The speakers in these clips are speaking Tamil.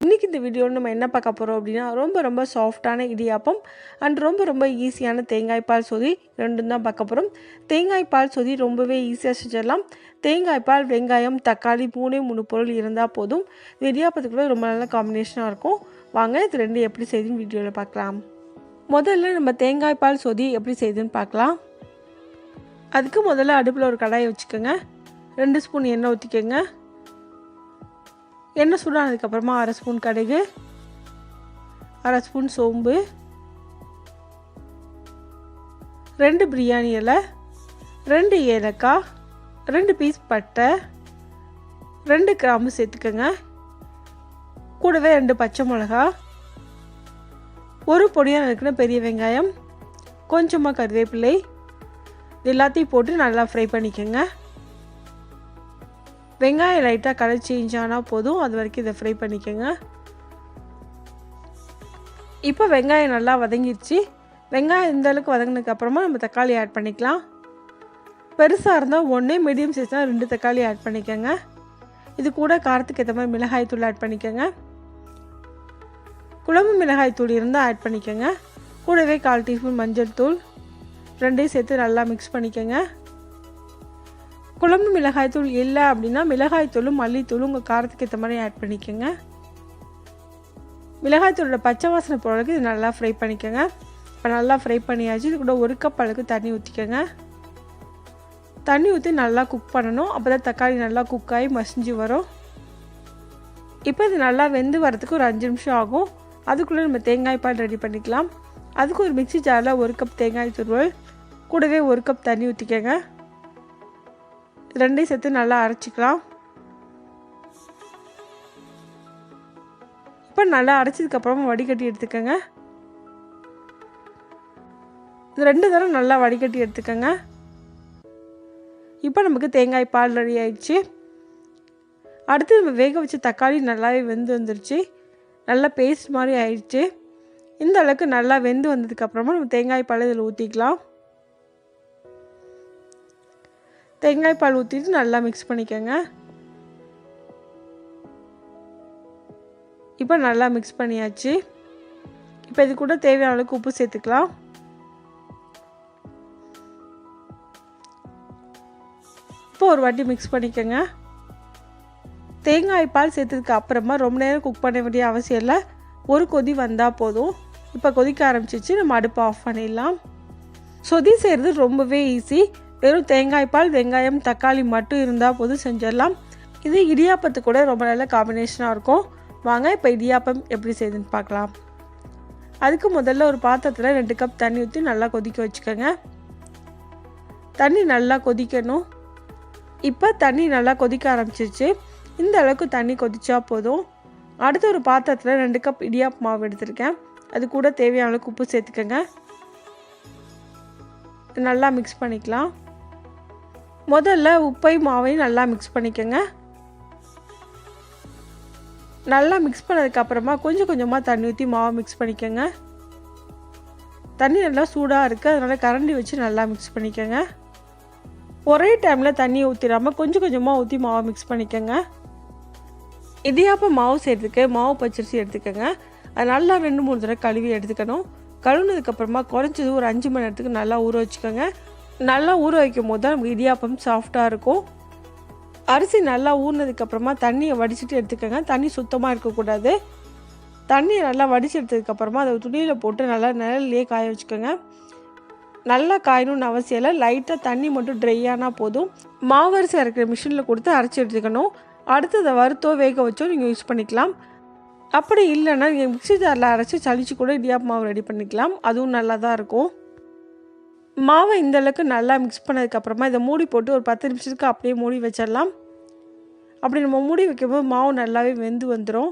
இன்றைக்கி இந்த வீடியோவில் நம்ம என்ன பார்க்க போகிறோம் அப்படின்னா ரொம்ப ரொம்ப சாஃப்டான இடியாப்பம் அண்ட் ரொம்ப ரொம்ப ஈஸியான தேங்காய் பால் சொதி ரெண்டும் தான் பார்க்க போகிறோம் தேங்காய் பால் சொதி ரொம்பவே ஈஸியாக செஞ்சிடலாம். தேங்காய் பால் வெங்காயம் தக்காளி மூணே மூணு பொருள் இருந்தால் போதும். இந்த இடியாப்பத்துக்குள்ள ரொம்ப நல்ல காம்பினேஷனாக இருக்கும். வாங்க இது ரெண்டு எப்படி செய்யுதுன்னு வீடியோவில் பார்க்கலாம். முதல்ல நம்ம தேங்காய் பால் சொதி எப்படி செய்யுதுன்னு பார்க்கலாம். அதுக்கு முதல்ல அடுப்பில் ஒரு கடாயை வச்சுக்கோங்க. ரெண்டு ஸ்பூன் எண்ணெய் ஊற்றிக்கோங்க எண்ணெய் சூடானதுக்கப்புறமா அரை ஸ்பூன் கடுகு அரை ஸ்பூன் சோம்பு ரெண்டு பிரியாணி இலை ரெண்டு ஏலக்காய் ரெண்டு பீஸ் பட்டை ரெண்டு கிராம்பு சேர்த்துக்கோங்க. கூடவே ரெண்டு பச்சை மிளகா ஒரு பொடியாக இருக்கிற பெரிய வெங்காயம் கொஞ்சமாக கருவேப்பிலை எல்லாத்தையும் போட்டு நல்லா ஃப்ரை பண்ணிக்கோங்க. வெங்காயம் லைட்டாக கலர் சேஞ்ச் ஆனால் போதும். அது வரைக்கும் இதை ஃப்ரை பண்ணிக்கோங்க. இப்போ வெங்காயம் நல்லா வதங்கிடுச்சு வெங்காயம் இந்தளவுக்கு வதங்கினதுக்கப்புறமா வதங்கினதுக்கு அப்புறமா நம்ம தக்காளி ஆட் பண்ணிக்கலாம். பெருசாக இருந்தால் ஒன்று மீடியம் சைஸ்னால் ரெண்டு தக்காளி ஆட் பண்ணிக்கோங்க. இது கூட காரத்துக்கு ஏற்ற மாதிரி மிளகாய் தூள் ஆட் பண்ணிக்கோங்க. குழம்பு மிளகாய் தூள் இருந்தால் ஆட் பண்ணிக்கோங்க. கூடவே கால் டீஸ்பூன் மஞ்சள் தூள். ரெண்டையும் சேர்த்து நல்லா மிக்ஸ் பண்ணிக்கோங்க. குழம்பு மிளகாய்த்தூள் இல்லை அப்படின்னா மிளகாய்த்தூளும் மல்லித்தூளும் உங்கள் காரத்துக்கு ஏற்ற மாதிரி ஆட் பண்ணிக்கோங்க. மிளகாய்த்தூளோட பச்சை வாசனை போகிற இது நல்லா ஃப்ரை பண்ணிக்கோங்க. இப்போ நல்லா ஃப்ரை பண்ணியாச்சு. இது கூட ஒரு கப் அளவுக்கு தண்ணி ஊற்றிக்கோங்க தண்ணி ஊற்றி நல்லா குக் பண்ணணும். அப்போ தான் தக்காளி நல்லா குக் ஆகி மசிஞ்சு வரும். இப்போ இது நல்லா வெந்து வரதுக்கு ஒரு அஞ்சு நிமிஷம் ஆகும். அதுக்குள்ளே நம்ம தேங்காய் பால் ரெடி பண்ணிக்கலாம். அதுக்கு ஒரு மிக்ஸி ஜாரில் ஒரு கப் தேங்காய் துருவல். கூடவே ஒரு கப் தண்ணி ஊற்றிக்கோங்க ரெண்டையும் சேர்த்து நல்லா அரைச்சிக்கலாம். இப்போ நல்லா அரைச்சதுக்கப்புறமா வடிகட்டி எடுத்துக்கோங்க. இது ரெண்டு தடவை நல்லா வடிகட்டி எடுத்துக்கோங்க. இப்போ நமக்கு தேங்காய் பால் ரெடி ஆயிடுச்சு. அடுத்து நம்ம வேக வச்ச தக்காளி நல்லாவே வெந்து வந்துருச்சு. நல்லா பேஸ்ட் மாதிரி ஆயிடுச்சு. இந்த அளவுக்கு நல்லா வெந்து வந்ததுக்கப்புறமா நம்ம தேங்காய் பால் இதில் ஊற்றிக்கலாம் தேங்காய் பால் ஊற்றிட்டு நல்லா மிக்ஸ் பண்ணிக்கோங்க. இப்போ நல்லா மிக்ஸ் பண்ணியாச்சு. இப்போ இது கூட தேவையான அளவுக்கு உப்பு சேர்த்துக்கலாம். இப்போ ஒரு வாட்டி மிக்ஸ் பண்ணிக்கோங்க. தேங்காய் பால் சேர்த்ததுக்கு அப்புறமா ரொம்ப நேரம் குக் பண்ண வேண்டிய அவசியம் இல்லை. ஒரு கொதி வந்தால் போதும். இப்போ கொதிக்க ஆரம்பிச்சிச்சு நம்ம அடுப்பை ஆஃப் பண்ணிடலாம். சொதி செய்கிறது ரொம்பவே ஈஸி வெறும் தேங்காய் பால் வெங்காயம் தக்காளி மட்டும் இருந்தால் போதும் செஞ்சிடலாம். இது இடியாப்பத்து கூட ரொம்ப நல்ல காம்பினேஷனாக இருக்கும். வாங்க இப்போ இடியாப்பம் எப்படி செய்யுதுன்னு பார்க்கலாம். அதுக்கு முதல்ல ஒரு பாத்திரத்தில் ரெண்டு கப் தண்ணி ஊற்றி நல்லா கொதிக்க வச்சுக்கோங்க. தண்ணி நல்லா கொதிக்கணும். இப்போ தண்ணி நல்லா கொதிக்க ஆரம்பிச்சிருச்சு. இந்த அளவுக்கு தண்ணி கொதிச்சா போதும். அடுத்து ஒரு பாத்திரத்தில் ரெண்டு கப் இடியாப்பு மாவு எடுத்திருக்கேன். அது கூட தேவையான அளவுக்கு உப்பு சேர்த்துக்கோங்க. நல்லா மிக்ஸ் பண்ணிக்கலாம். முதல்ல உப்பை மாவையும் நல்லா மிக்ஸ் பண்ணிக்கோங்க. நல்லா மிக்ஸ் பண்ணதுக்கப்புறமா கொஞ்சம் கொஞ்சமாக தண்ணி ஊற்றி மாவை மிக்ஸ் பண்ணிக்கோங்க. தண்ணி நல்லா சூடாக இருக்குது அதனால் கரண்டி வச்சு நல்லா மிக்ஸ் பண்ணிக்கோங்க. ஒரே டைமில் தண்ணியை ஊற்றிடாமல் கொஞ்சம் கொஞ்சமாக ஊற்றி மாவை மிக்ஸ் பண்ணிக்கோங்க. இடியாப்பம் மாவு செய்கிறதுக்கு மாவு பச்சரிசி எடுத்துக்கோங்க. அது நல்லா ரெண்டு மூணு தடவை கழுவி எடுத்துக்கணும். கழுவுனதுக்கப்புறமா குறைஞ்சது ஒரு அஞ்சு மணி நேரத்துக்கு நல்லா ஊற வச்சுக்கோங்க. நல்லா ஊற வைக்கும் போது தான் நமக்கு இடியாப்பம் சாஃப்டாக இருக்கும். அரிசி நல்லா ஊறினதுக்கப்புறமா தண்ணியை வடிச்சிட்டு எடுத்துக்கோங்க. தண்ணி சுத்தமாக இருக்கக்கூடாது. தண்ணியை நல்லா வடிச்சு எடுத்ததுக்கப்புறமா அதை துணியில் போட்டு நல்லா நிழல்லையே காய வச்சுக்கோங்க. நல்லா காயணும்னு அவசியம் இல்லை. லைட்டாக தண்ணி மட்டும் ட்ரை ஆனால் போதும். மாவரிசை அரைக்கிற மிஷினில் கொடுத்து அரைச்சி எடுத்துக்கணும். அடுத்து அதை வறுத்தோ வேக வச்சோ நீங்கள் யூஸ் பண்ணிக்கலாம். அப்படி இல்லைன்னா நீங்கள் மிக்ஸி ஜாரில் அரைச்சி சளிச்சு கூட இடியாப்பு மாவு ரெடி பண்ணிக்கலாம். அதுவும் நல்லா தான் இருக்கும். மாவை இந்தளவுக்கு நல்லா மிக்ஸ் பண்ணதுக்கப்புறமா இதை மூடி போட்டு ஒரு பத்து நிமிஷத்துக்கு அப்படியே மூடி வச்சிடலாம். அப்படி நம்ம மூடி வைக்கும்போது மாவு நல்லாவே வெந்து வந்துடும்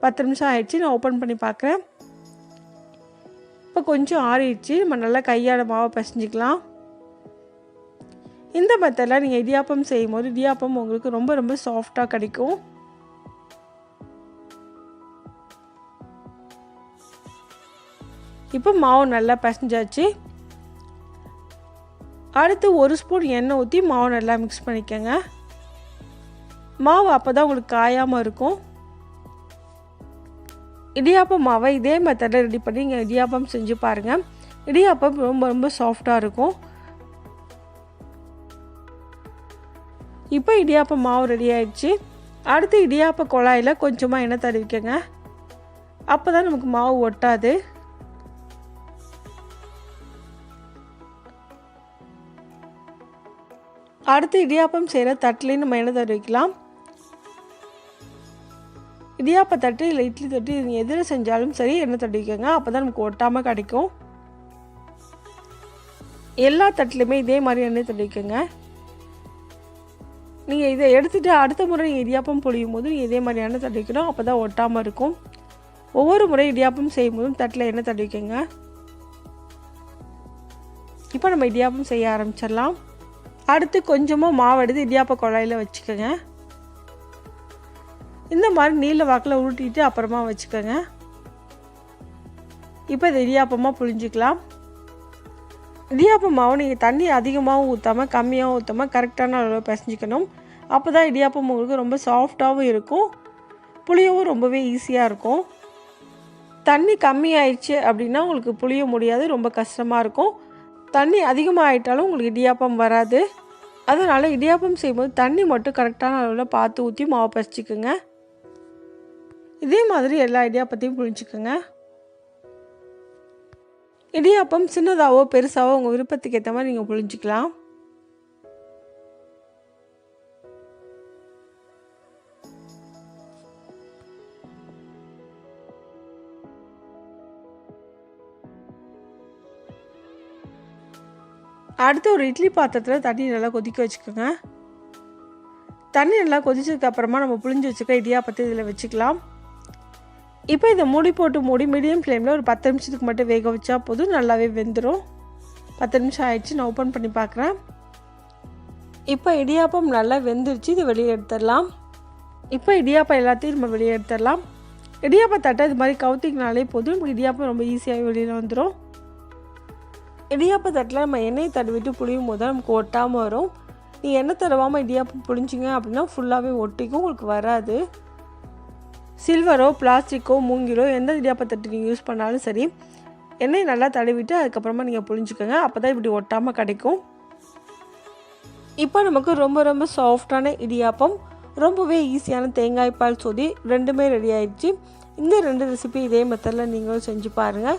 பத்து நிமிஷம் ஆயிடுச்சு நான் ஓப்பன் பண்ணி பார்க்குறேன் இப்போ கொஞ்சம் ஆறிடுச்சு நம்ம நல்லா கையால் மாவை பிசைஞ்சிக்கலாம். இந்த மெத்தடில் நீங்கள் இடியாப்பம் செய்யும்போது இடியாப்பம் உங்களுக்கு ரொம்ப ரொம்ப சாஃப்டாக கிடைக்கும். இப்போ மாவு நல்லா பிசைஞ்சாச்சு. அடுத்து ஒரு ஸ்பூன் எண்ணெய் ஊற்றி மாவு நல்லா மிக்ஸ் பண்ணிக்கோங்க. மாவு அப்போ தான் உங்களுக்கு காயாமல் இருக்கும். இடியாப்பம் மாவை இதே மெத்தடில் ரெடி பண்ணி நீங்கள் இடியாப்பம் செஞ்சு பாருங்கள் இடியாப்பம் ரொம்ப ரொம்ப சாஃப்டாக இருக்கும். இப்போ இடியாப்பம் மாவு ரெடி ஆயிடுச்சு. அடுத்து இடியாப்ப குழாயில் கொஞ்சமாக எண்ணெய் தடவிக்கங்க. அப்போ தான் நமக்கு மாவு ஒட்டாது. அடுத்து இடியாப்பம் செய்கிற தட்டுலேயும் நம்ம எண்ணெய் தடவிக்கலாம் இடியாப்ப தட்டு இல்லை இட்லி தட்டு நீங்கள் எதில் செஞ்சாலும் சரி எண்ணெய் தடவிக்கோங்க அப்போ தான் நமக்கு ஒட்டாமல் கிடைக்கும். எல்லா தட்டுலையுமே இதே மாதிரி எண்ணெய் தடவிக்கோங்க நீங்கள் இதை எடுத்துகிட்டு அடுத்த முறை நீங்கள் இடியாப்பம் பொழியும் போது இதே மாதிரி எண்ணெய் தடவிக்கணும் அப்போ தான் ஒட்டாமல் இருக்கும். ஒவ்வொரு முறை இடியாப்பம் செய்யும் போதும் தட்டில் எண்ணெய் தடவிக்கோங்க இப்போ நம்ம இடியாப்பம் செய்ய ஆரம்பிச்சிடலாம். அடுத்து கொஞ்சமாக மாவு எடுத்து இடியாப்ப குழாயில் வச்சுக்கோங்க. இந்த மாதிரி நீல வாக்கில் உருட்டிட்டு அப்புறமா வச்சுக்கோங்க. இப்போ இது இடியாப்பமாக புழிஞ்சிக்கலாம். இடியாப்பம் மாவு நீங்கள் தண்ணி அதிகமாகவும் ஊற்றாமல் கம்மியாகவும் ஊற்றாமல் கரெக்டான அளவில் பிசைஞ்சிக்கணும். அப்போ தான் இடியாப்பம் உங்களுக்கு ரொம்ப சாஃப்டாகவும் இருக்கும். புளியவும் ரொம்பவே ஈஸியாக இருக்கும். தண்ணி கம்மியாயிடுச்சு அப்படின்னா உங்களுக்கு புளிய முடியாது ரொம்ப கஷ்டமாக இருக்கும். தண்ணி அதிகமாக ஆயிட்டாலும் உங்களுக்கு இடியாப்பம் வராது. அதனால் இடியாப்பம் செய்யும்போது தண்ணி மட்டும் கரெக்டான அளவில் பார்த்து ஊற்றி மாவு பசிச்சுக்குங்க. இதே மாதிரி எல்லா இடியாப்பத்தையும் புழிஞ்சுக்குங்க. இடியாப்பம் சின்னதாகவோ பெருசாகவோ உங்கள் விருப்பத்துக்கு ஏற்ற மாதிரி நீங்கள் புழிஞ்சிக்கலாம். அடுத்து ஒரு இட்லி பாத்திரத்தில் தண்ணி நல்லா கொதிக்க வச்சுக்கோங்க. தண்ணி நல்லா கொதிச்சதுக்கு அப்புறமா நம்ம புளிஞ்சு வச்சுக்க இடியாப்பத்தை இதில் வச்சுக்கலாம். இப்போ இதை மூடி போட்டு மூடி மீடியம் ஃப்ளேமில் ஒரு பத்து நிமிஷத்துக்கு மட்டும் வேக வச்சா போதும். நல்லாவே வெந்துடும் பத்து நிமிஷம் ஆயிடுச்சு நான் ஓப்பன் பண்ணி பார்க்குறேன் இப்போ இடியாப்பம் நல்லா வெந்துருச்சு இதை வெளியே எடுத்துடலாம். இப்போ இடியாப்பம் எல்லாத்தையும் நம்ம வெளியே எடுத்துடலாம். இடியாப்பம் தட்டை இது மாதிரி கவுத்திங்கனாலே போதும். நமக்கு இடியாப்பம் ரொம்ப ஈஸியாகவே வெளியில் வந்துடும் இடியாப்ப தட்டில் நம்ம எண்ணெய் தடவிட்டு புளியும் போது நமக்கு ஒட்டாமல் வரும். நீங்கள் எண்ணெய் தடவாமல் இடியாப்பம் புளிஞ்சிங்க அப்படின்னா ஃபுல்லாகவே ஒட்டிக்கும் உங்களுக்கு வராது. சில்வரோ பிளாஸ்டிக்கோ மூங்கிலோ எந்த இடியாப்ப தட்டு நீங்கள் யூஸ் பண்ணாலும் சரி எண்ணெய் நல்லா தடவிட்டு அதுக்கப்புறமா நீங்கள் புளிஞ்சுக்கோங்க. அப்போ தான் இப்படி ஒட்டாமல் கிடைக்கும். இப்போ நமக்கு ரொம்ப ரொம்ப சாஃப்டான இடியாப்பம் ரொம்பவே ஈஸியான தேங்காய் பால் சொதி ரெண்டுமே ரெடி ஆயிடுச்சு. இந்த ரெண்டு ரெசிபி இதே மெத்தடில் நீங்களும் செஞ்சு பாருங்கள்